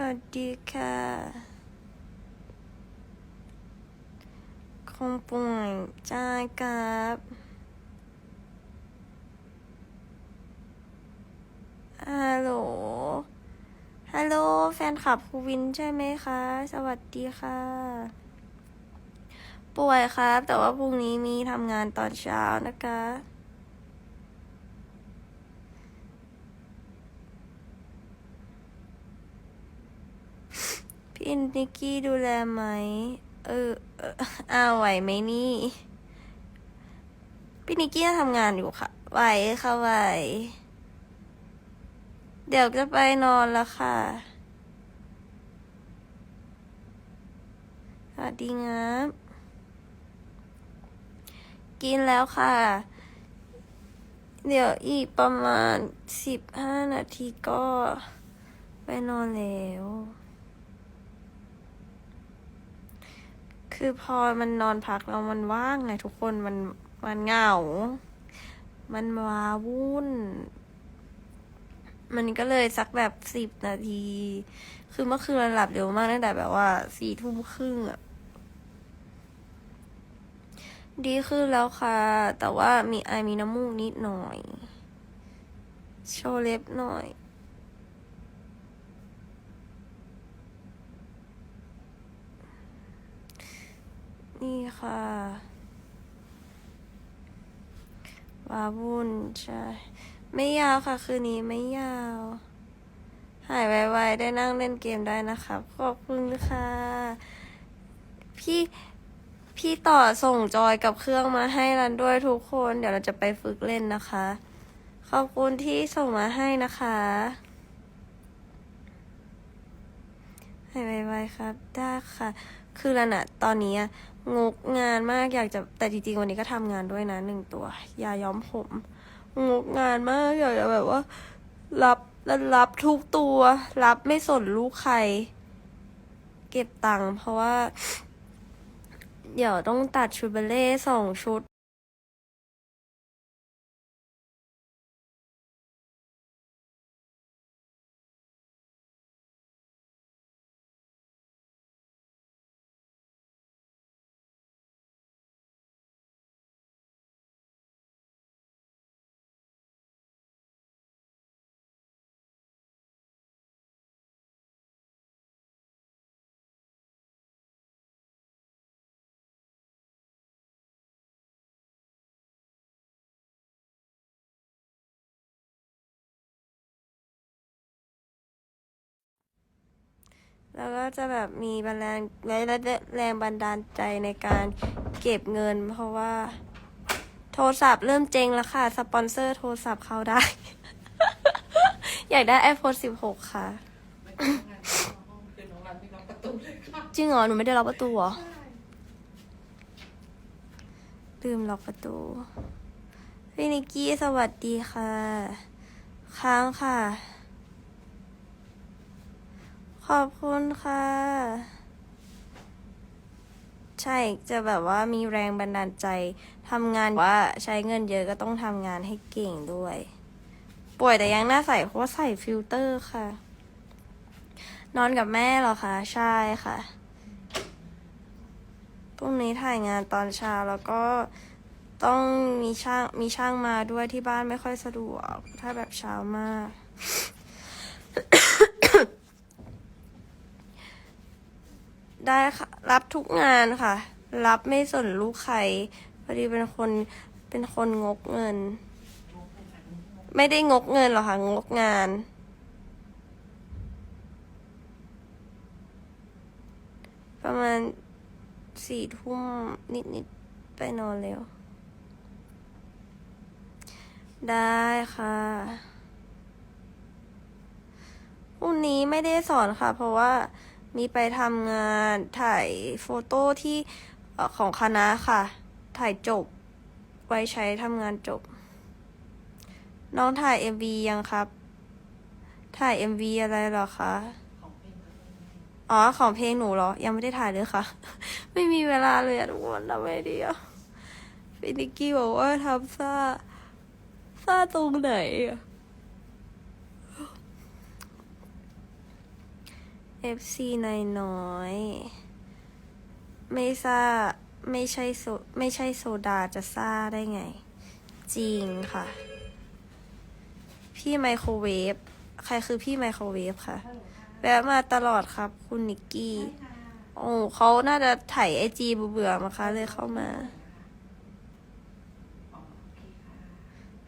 สวัสดีค่ะ คงป่วยจ้าครับฮัลโหล ฮัลโหล แฟนคลับครูวินใช่ไหมคะ สวัสดีค่ะ ป่วยครับ แต่ว่าพรุ่งนี้มีทำงานตอนเช้านะคะ พี่นิกกี้ดูแลไหม เออเอออ้าวไหวไหมนี่พี่นิกกี้ทำงานอยู่ค่ะ ไหวค่ะไหว เดี๋ยวจะไปนอนแล้วค่ะ สวัสดีงับ กินแล้วค่ะ เดี๋ยวอีกประมาณสิบห้านาทีก็ ไปนอนแล้ว คือพอมันนอนพักแล้วมันว่างไงทุกคนมันมันเหงา มันว้าวุ่น มันก็เลยสักแบบสิบนาที คือเมื่อคืนเราหลับเร็วมากตั้งแต่แบบว่าสี่ทุ่มครึ่งอะดีขึ้นแล้วค่ะ แต่ว่ามีไอมีน้ำมูกนิดหน่อย โชว์เล็บหน่อย นี่ค่ะวาวุ่นใช่ ไม่ยาวค่ะ คืนนี้ไม่ยาว หายไวๆ ได้นั่งเล่นเกมได้นะครับ ขอบคุณค่ะ พี่พี่ต่อส่งจอยกับเครื่องมาให้รันด้วยทุกคน เดี๋ยวเราจะไปฝึกเล่นนะคะ ขอบคุณที่ส่งมาให้นะคะ หายไวๆครับ ได้ค่ะ คือรันะตอนนี้งกงานมากอยากจะแต่จริงๆวันนี้ก็ทำงานด้วยนะหนึ่งตัว ยาย้อมผม งกงานมากอยากจะแบบว่า รับรับทุกตัว รับไม่สนลูกใคร เก็บตังค์เพราะว่า เดี๋ยวต้องตัดชุดบัลเล่สองชุด แล้วก็จะแบบมีแรงและแรงบันดาลใจในการเก็บเงิน เพราะว่า โทรศัพท์เริ่มเจ๊งแล้วค่ะ สปอนเซอร์โทรศัพท์เขาได้ อยากได้ iPhone 16ค่ะไม่ต้องงานเข้าห้องคือน้องรันไม่ล็อกค่ะ จริงเหรอ หนูไม่ได้ล็อกประตูเหรอลืมล็อกประตู พี่นิกกี้สวัสดีค่ะ ค้างค่ะ ขอบคุณค่ะ ใช่จะแบบว่ามีแรงบันดาลใจทำงานว่าใช้เงินเยอะก็ต้องทำงานให้เก่งด้วย ป่วยแต่ยังหน้าใสเพราะว่าใส่ฟิลเตอร์ค่ะ นอนกับแม่เหรอคะใช่ค่ะพรุ่งนี้ถ่ายงานตอนเช้าแล้วก็ต้องมีช่างมีช่างมาด้วยที่บ้านไม่ค่อยสะดวก ถ้าแบบเช้ามาก ได้ค่ะรับทุกงานค่ะ รับไม่สนลูกใครพอดีเป็นคนเป็นคนงกเงิน ไม่ได้งกเงินหรอกค่ะ งกงาน ประมาณสี่ทุ่มนิดๆไปนอนแล้ว ได้ค่ะพรุ่งนี้ไม่ได้สอนค่ะ เพราะว่า มีไปทำงานถ่ายโฟโต้ที่ของคณะค่ะ ถ่ายจบ ไว้ใช้ทำงานจบ น้องถ่าย MV ยังครับ ถ่าย MV อะไรหรอคะอ๋อ ของเพลงหนูเหรอ ยังไม่ได้ถ่ายเลยค่ะ ไม่มีเวลาเลยทุกคนทำไมดีอะพี่นิกกี้บอกว่าทำซ่าซ่าตรงไหนอะ FC นายน้อย ไม่ซ่าไม่ใช่โซไม่ใช่โซดาจะซ่าได้ไง จริงค่ะ พี่ไมโครเวฟ ใครคือพี่ไมโครเวฟค่ะ แวะมาตลอดครับคุณนิกกี้ โอ้เขาน่าจะถ่ายไอจีเบื่อมาคะเลยเข้ามา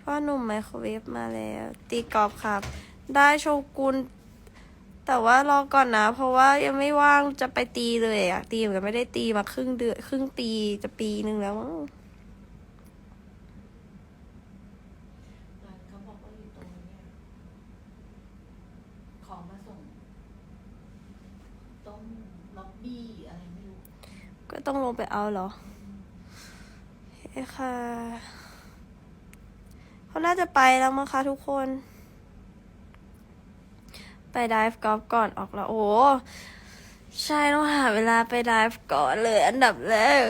พ่อหนุ่มไมโครเวฟมาแล้ว ตีกรอล์ฟครับ ได้โชกุน แต่ว่ารอก่อนนะ เพราะว่ายังไม่ว่างจะไปตีเลยอะตีเหมือนกันไม่ได้ตีมาครึ่งเดือนครึ่งปีจะปีหนึ่งแล้วมั้งร้านเขาบอกว่าอยู่ตรงเนี้ยของมาส่งต้มล็อบบี้อะไรไม่รู้ก็ต้องลงไปเอาเหรอเฮ้ค่ะเขาน่าจะไปแล้วมั้งคะทุกคน ไปไดฟ์กอล์ฟก่อนออกแล้ว โอ้ใช่ต้องหาเวลาไปไดฟ์ก่อนเลยอันดับแรก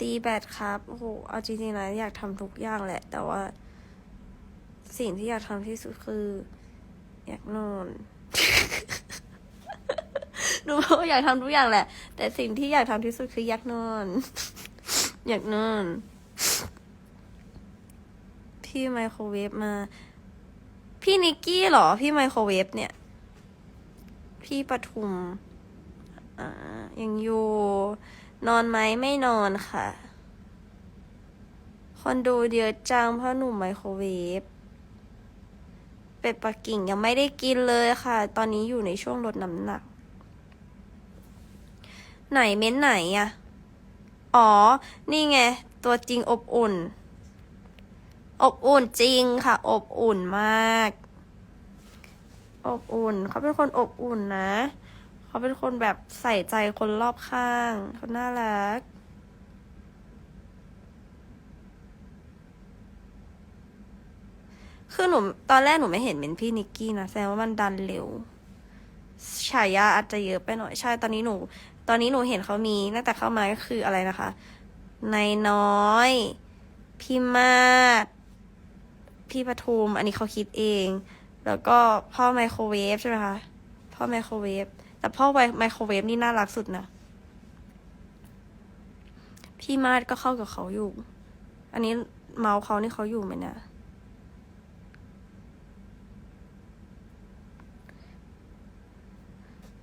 ตีแบดครับ โอ้โห เอาจริงๆนะอยากทำทุกอย่างแหละ แต่ว่า สิ่งที่อยากทำที่สุดคือ อยากนอน หนูบอกว่าอยากทำทุกอย่างแหละ แต่สิ่งที่อยากทำที่สุดคืออยากนอน อยากนอน พี่ไมโครเวฟมา พี่นิกกี้เหรอ พี่ไมโครเวฟเนี่ย พี่ปทุม อ่า ยังอยู่ นอนไหมไม่นอนค่ะ คนดูเยอะจังเพราะหนุ่มไมโครเวฟเป็ดปักกิ่งยังไม่ได้กินเลยค่ะ ตอนนี้อยู่ในช่วงลดน้ำหนัก ไหนเม้นไหนอะอ๋อ นี่ไง ตัวจริงอบอุ่น อบอุ่นจริงค่ะ อบอุ่นมาก อบอุ่น เขาเป็นคนอบอุ่นนะ เขาเป็นคนแบบใส่ใจคนรอบข้างเขาน่ารักคือหนูตอนแรกหนูไม่เห็นเป็นพี่นิกกี้นะแสดงว่ามันดันเร็วฉายาอาจจะเยอะไปหน่อยใช่ตอนนี้หนู ตอนนี้หนูเห็นเขามีตั้งแต่เข้ามาก็คืออะไรนะคะ นายน้อย พี่มาศพี่ปทุม อันนี้เขาคิดเอง แล้วก็พ่อไมโครเวฟใช่ไหมคะ พ่อไมโครเวฟ แต่พ่อไมโครเวฟนี่น่ารักสุดนะ พี่มาดก็เข้ากับเขาอยู่ อันนี้เมาส์เขานี่เขาอยู่ไหมเนี่ย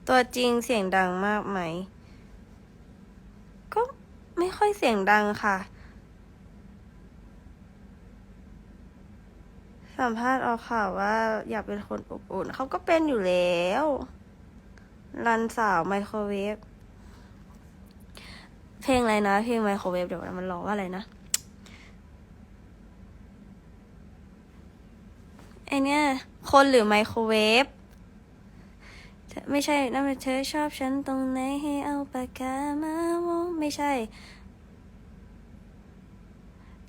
ตัวจริงเสียงดังมากไหม ไม่ค่อยเสียงดังค่ะ สัมภาษณ์เอาข่าวว่าอยากเป็นคนอบอุ่น เขาก็เป็นอยู่แล้ว รันสาวไมโครเวฟ เพลงอะไรนะ เพลงไมโครเวฟเดี๋ยวมันร้องว่าอะไรนะไอเนี้ยคนหรือไมโครเวฟ ไม่ใช่นั่นเธอชอบฉันตรงไหนให้เอาปากกามาวงไม่ใช่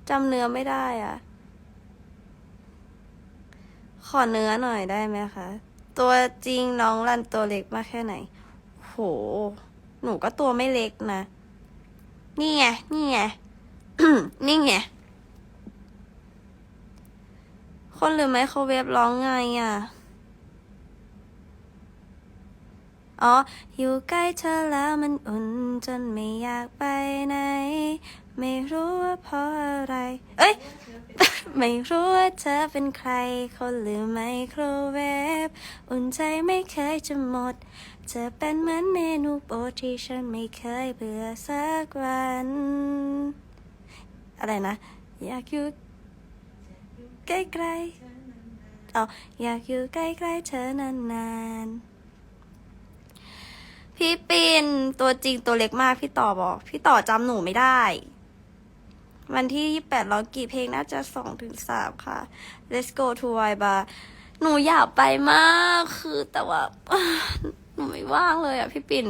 จำเนื้อไม่ได้อะ ขอเนื้อหน่อยได้ไหมคะ ตัวจริงน้องรันตัวเล็กมากแค่ไหน โห หนูก็ตัวไม่เล็กนะ นี่ไง นี่ไง นี่ไง คนหรือไมโครเวฟร้องไงอะ อ๋อ อยู่ใกล้เธอแล้วมันอุ่นจนไม่อยากไปไหน ไม่รู้ว่าเพราะอะไร เอ้ย ไม่รู้ว่าเธอเป็นใคร คนหรือไมโครเวฟ อุ่นใจไม่เคยจะหมด เธอเป็นเหมือนเมนูโปรดที่ฉันไม่เคยเบื่อสักวัน อะไรนะ อยากอยู่ใกล้ๆเออยากอยู่ใกล้ๆเธอนานๆ พี่ปินตัวจริงตัวเล็กมากพี่ต่อบอก พี่ต่อจำหนูไม่ได้ วันที่ยี่แปดร้องกี่เพลงน่าจะสองถึงสามค่ะ Let's go to Y bar หนูอยากไปมากคือแต่ว่า หนูไม่ว่างเลยอะพี่ปิ่น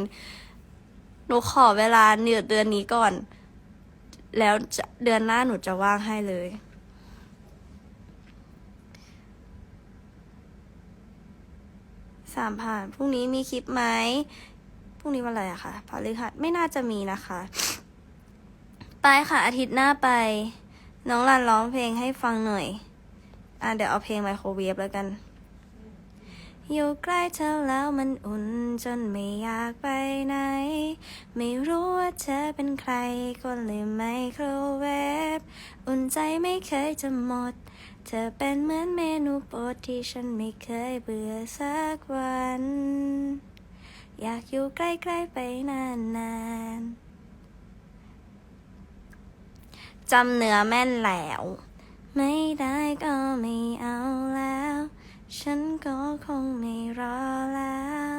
หนูขอเวลาเดือเดือนนี้ก่อน แล้วเดือนหน้าหนูจะว่างให้เลย สามผ่านพรุ่งนี้มีคลิปไหม รุ่งนี้วันอะไรอะคะพฤหัสไม่น่าจะมีนะคะ ไปค่ะอาทิตย์หน้าไป น้องรันร้องเพลงให้ฟังหน่อย อะเดี๋ยวเอาเพลงไมโครเวฟแล้วกัน อยู่ใกล้เธอแล้วมันอุ่นจนไม่อยากไปไหน ไม่รู้ว่าเธอเป็นใครก็เลยไมโครเวฟอุ่นใจไม่เคยจะหมด เธอเป็นเหมือนเมนูโปรดที่ฉันไม่เคยเบื่อสักวัน อยากอยู่ใกล้ๆไปนานๆจำเนื้อแม่นแล้ว ไม่ได้ก็ไม่เอาแล้ว ฉันก็คงไม่รอแล้ว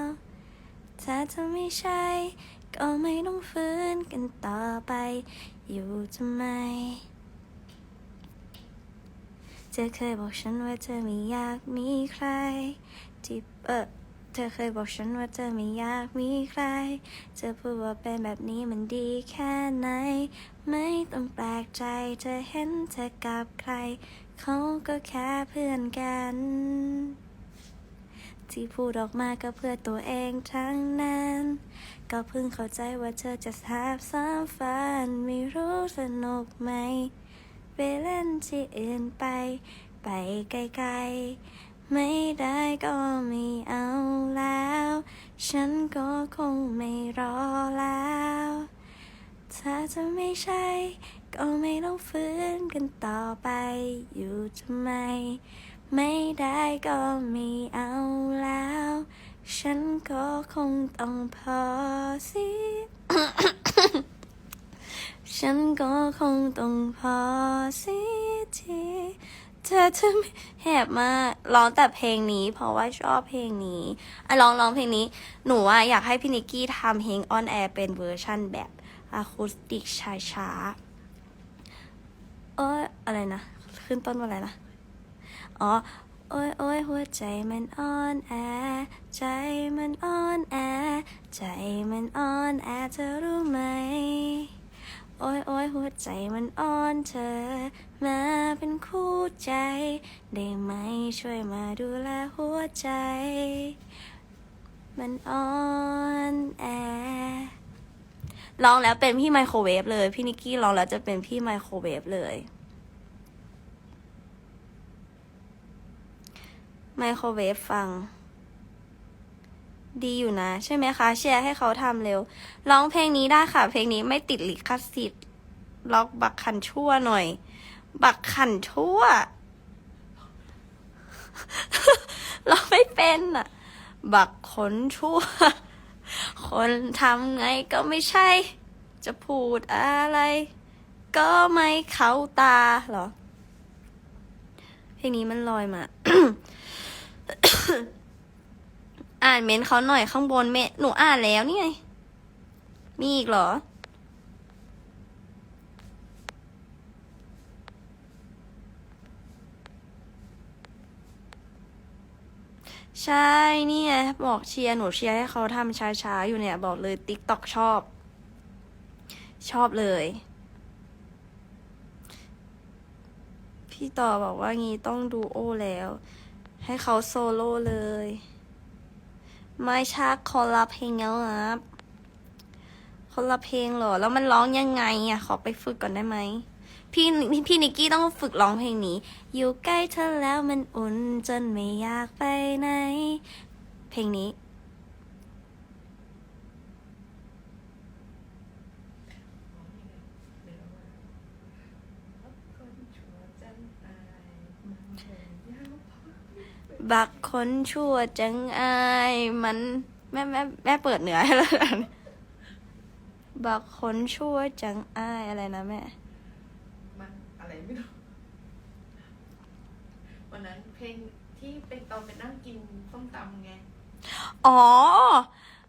ถ้าเธอไม่ใช่ ก็ไม่ต้องฟื้นกันต่อไป อยู่ทำไมเธอเคยบอกฉันว่าเธอไม่อยากมีใครที่เออ เธอเคยบอกฉันว่าเธอไม่อยากมีใคร เธอพูดว่าเป็นแบบนี้มันดีแค่ไหน ไม่ต้องแปลกใจ เธอเห็นเธอกับใคร เขาก็แค่เพื่อนกัน ที่พูดออกมาก็เพื่อตัวเองทั้งนั้น ก็เพิ่งเข้าใจว่าเธอจะแทบซ้ำฝัน ไม่รู้สนุกไหม ไปเล่นที่อื่นไป ไปไกลๆ ไม่ได้ก็ไม่เอาแล้ว ฉันก็คงไม่รอแล้ว ถ้าจะไม่ใช่ ก็ไม่ต้องฟื้นกันต่อไป อยู่ทำไม ไม่ได้ก็ไม่เอาแล้ว ฉันก็คงต้องพอสิ ฉันก็คงต้องพอสิที เธอจะแหบมากร้องแต่เพลงนี้ เพราะว่าชอบเพลงนี้อะร้องร้องเพลงนี้ หนูว่าอยากให้พี่นิกกี้ทำเพลงออนแอร์เป็นเวอร์ชั่นแบบอะคูสติกช้าๆเอ้ยอะไรนะ ขึ้นต้นว่าอะไรนะ อ๋อโอ้ยโอ้ยหัวใจมันอ่อนแอ ใจมันอ่อนแอ ใจมันอ่อนแอเธอรู้ไหม โอ้ยโอ้ยหัวใจมันอ่อนเธอ มาเป็นคู่ใจ ได้ไหมช่วยมาดูแลหัวใจ มันอ่อนแอร้องแล้วเป็นพี่ไมโครเวฟเลย พี่นิกกี้ร้องแล้วจะเป็นพี่ไมโครเวฟเลยไมโครเวฟฟัง ดีอยู่นะ ใช่ไหมคะ แชร์ให้เขาทำเร็ว ร้องเพลงนี้ได้ค่ะ เพลงนี้ไม่ติดลิขสิทธิ์ล็อกบักขันชั่วหน่อย บักขันชั่ว เร้องไม่เป็นอะ บักขนชั่ว คนทำไงก็ไม่ใช่ จะพูดอะไร ก็ไม่เข้าตาเหรอ เพลงนี้มันลอยมา อ่านเม้นเขาหน่อยข้างบนเมนหนูอ่านแล้วนี่ไง มีอีกเหรอ ใช่เนี่ไงบอกเชียร์หนูเชียร์ให้เขาทำช้าๆ อยู่เนี่ย บอกเลยติ๊กต็อกชอบ ชอบเลย พี่ต่อบอกว่างี้ต้องดูโอแล้ว ให้เขาโซโล่เลย ไม่ชักคนละเพลงแล้วครับคนละเพลงเหรอ แล้วมันร้องยังไงอะ ขอไปฝึกก่อนได้ไหมพี่พี่นิกกี้ต้องฝึกร้องเพลงนี้ อยู่ใกล้เธอแล้วมันอุ่นจนไม่อยากไปไหน เพลงนี้เดี๋ยวมารับคนชั่วจันอายมันคงยาวพอบักคนชั่วจังอาย มันแม่แม่แม่เปิดเหนือให้แล้วกันบักคนชั่วจังอายอะไรนะแม่มันอะไรไม่รู้วันนั้นเพลงที่เป็นตอนไปนั่งกินส้มตำไง อ๋อ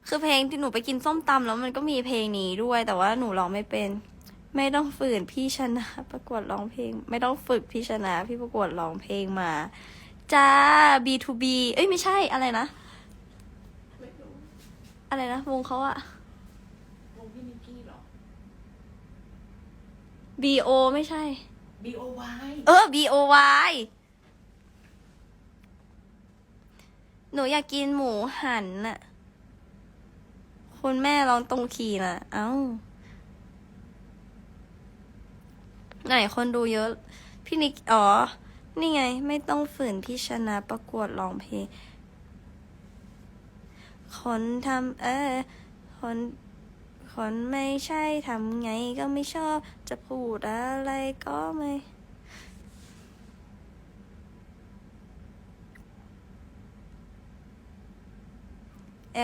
คือเพลงที่หนูไปกินส้มตำแล้วมันก็มีเพลงนี้ด้วย แต่ว่าหนูร้องไม่เป็น ไม่ต้องฝืนพี่ชนะประกวดร้องเพลง ไม่ต้องฝึกพี่ชนะ พี่ประกวดร้องเพลงมาจ้า B2B เอ้ยไม่ใช่อะไรนะไม่รู้อะไรนะวงเขาอะวงพี่นิกกี้เหรอ BO ไม่ใช่ B O Y เออ BOY หนูอยากกินหมูหันน่ะ คุณแม่ลองตรงคีย์น่ะ เอ้า ไหนคนดูเยอะ พี่นิก อ๋อ นี่ไง ไม่ต้องฝืนพี่ชนะประกวดร้องเพลง คนทำเออ คนคนไม่ใช่ทำไงก็ไม่ชอบ จะพูดอะไรก็ไม่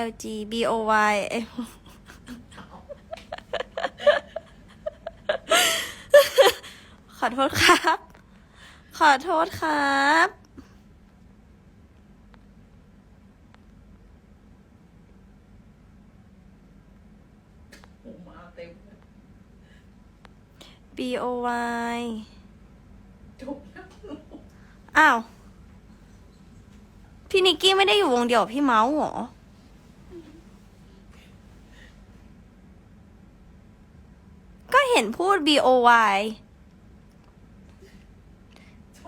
L G B O Y เอ้ยขอโทษครับ ขอโทษครับโอ้มาเต็ม B O Y จบแล้วอ้าว พี่นิกกี้ไม่ได้อยู่วงเดียวกับพี่เมาส์เหรอ ก็ เห็นพูด B O Y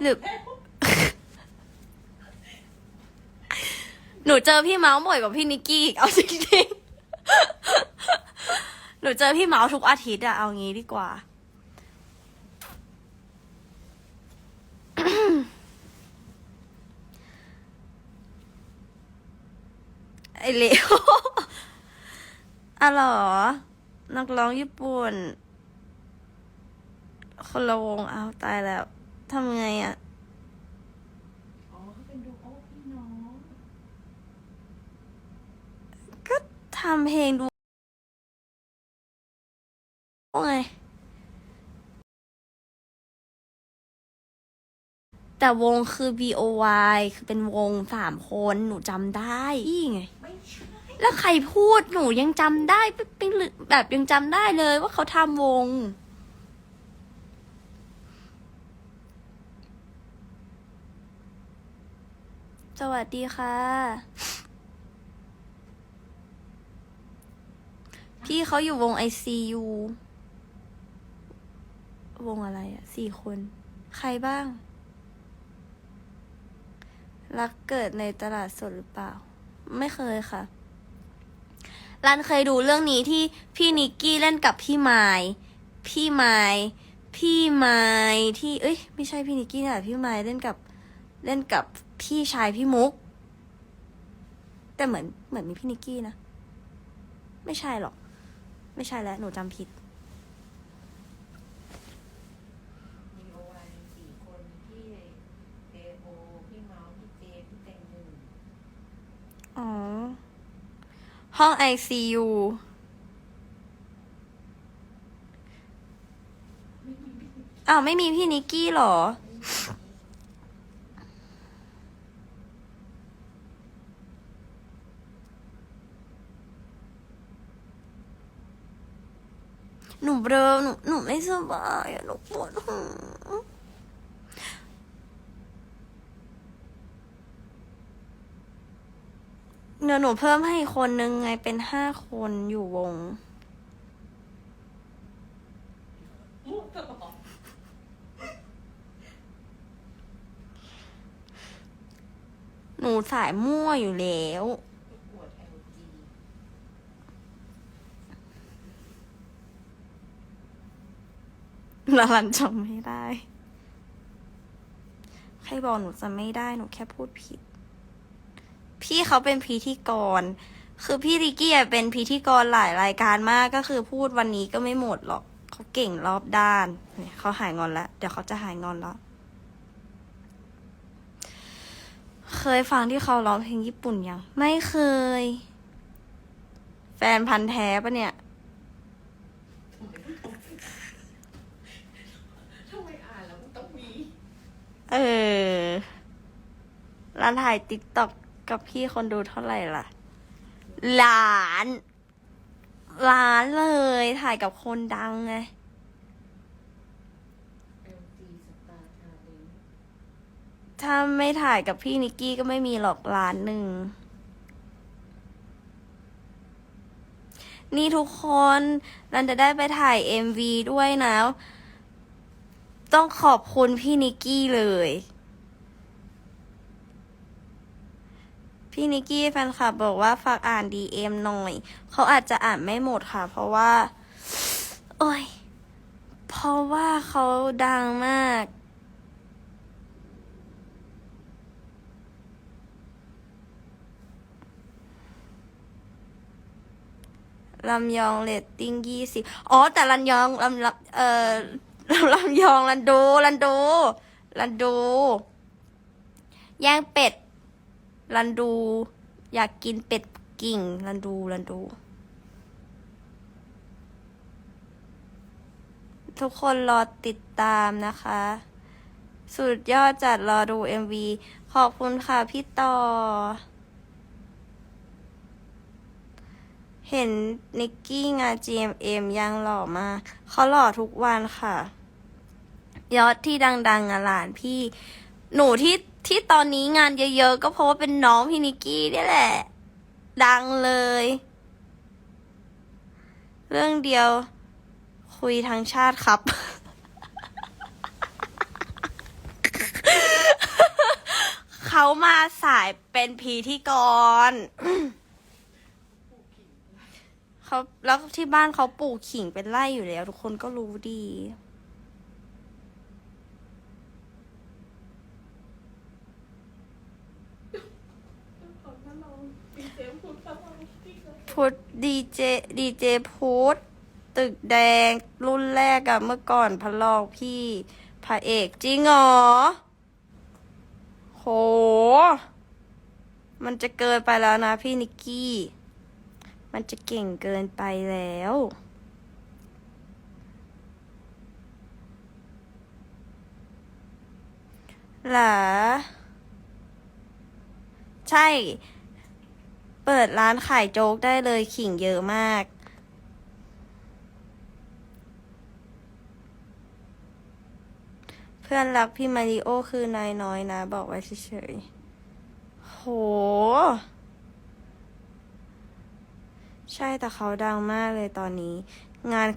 หรือ หนูเจอพี่เมาส์บ่อยกว่าพี่นิกกี้อีกเอาจริงๆ หนูเจอพี่เมาส์ทุกอาทิตย์อะเอางี้ดีกว่า ไอเลวอะเหรอนักร้องญี่ปุ่น คนละวงเอาตายแล้วทำไงอะ่ะก็ทำเพลงดูไงแต่วงคือ B O Y คือเป็นวงสามคนหนูจำได้นี่ไงไแล้วใครพูดหนูยังจำได้เป็นแบบยังจำได้เลยว่าเขาทำวง สวัสดีค่ะ พี่เขาอยู่วง ICU วงอะไรอะสี่คน ใครบ้าง รักเกิดในตลาดสดหรือเปล่า ไม่เคยค่ะรันเคยดูเรื่องนี้ที่พี่นิกกี้เล่นกับพี่ไมายพี่ไมายพี่ไมายที่ เอ้ย ไม่ใช่พี่นิกกี้นะพี่ไมายเล่นกับเล่นกับ พี่ชายพี่มุก แต่เหมือนเหมือนมีพี่นิกกี้นะ ไม่ใช่หรอก ไม่ใช่แล้ว หนูจำผิด มีโอวาสี่คนพี่เอโอพี่เมาส์พี่เจพี่แตงหนึ่งอ๋อ ห้อง ICU อ้าว ไม่มีพี่นิกกี้เหรอ หนูเบลอหนูหนูไม่สบายอะหนูปวดหัวเดี๋ยวหนูเพิ่มให้คนนึงไงเป็นห้าคนอยู่วง หนูสายมั่วอยู่แล้ว ปวดเอลจี ลาลันจำไม่ได้ ใครบอกหนูจำไม่ได้หนูแค่พูดผิด พี่เขาเป็นพิธีกร คือพี่ริกกี้เป็นพิธีกรหลายรายการมากก็คือพูดวันนี้ก็ไม่หมดหรอก เขาเก่งรอบด้านเนี่ยเขาหายงอนแล้ว เดี๋ยวเขาจะหายงอนแล้ว เคยฟังที่เขาร้องเพลงญี่ปุ่นยัง ไม่เคย แฟนพันธ์แท้ปะเนี่ย ทำไมอ่านแล้วมันต้องมี เออร้านถ่ายติ๊กต็อกกับพี่คนดูเท่าไหร่ล่ะ ล้าน ล้านเลย ถ่ายกับคนดังไง ถ้าไม่ถ่ายกับพี่นิกกี้ก็ไม่มีหรอกล้านหนึ่ง นี่ทุกคนรันจะได้ไปถ่าย MV ด้วยนะ ต้องขอบคุณพี่นิกกี้เลย พี่นิกกี้แฟนคลับบอกว่าฝากอ่าน DM หน่อย เขาอาจจะอ่านไม่หมดค่ะ เพราะว่า โอ้ย เพราะว่าเขาดังมากลำยองเรตติ้งยี่สิบอ๋อ แต่ลำยองลำลำเอ่อ ลำยองลันโดลันโดลันโดย่างเป็ดลันดู อยากกินเป็ดกิ่งลันดูลันดู ทุกคนรอติดตามนะคะ สุดยอดจัดรอดู MV ขอบคุณค่ะพี่ต่อ เห็นนิกกี้งาน GMM ยังหล่อมากเขาหล่อทุกวันค่ะ ยอดที่ดัง ๆอะหลานพี่ หนูที่ที่ตอนนี้งานเยอะ ๆ ก็เพราะว่าเป็นน้องพี่นิกกี้นี่แหละ ดังเลย เรื่องเดียว คุยทางชาติครับ เขามาสายเป็นพีธีกรเขาแล้วที่บ้านเขาปลูกขิงเป็นไร่อยู่แล้ว ทุกคนก็รู้ดี ขอท่านลองดีเจพูดท่านลองที่เขา พุทดีเจดีเจพุทธตึกแดงรุ่นแรกอะเมื่อก่อนพระลอกพี่พระเอกจริงเหรอโห มันจะเกินไปแล้วนะพี่นิกกี้ มันจะเก่งเกินไปแล้วหรอใช่ เปิดร้านขายโจ๊กได้เลยขิงเยอะมาก เพื่อนรักพี่มาริโอคือนายน้อยนะ บอกไว้เฉยๆ โห ใช่แต่เขาดังมากเลยตอนนี้ งาน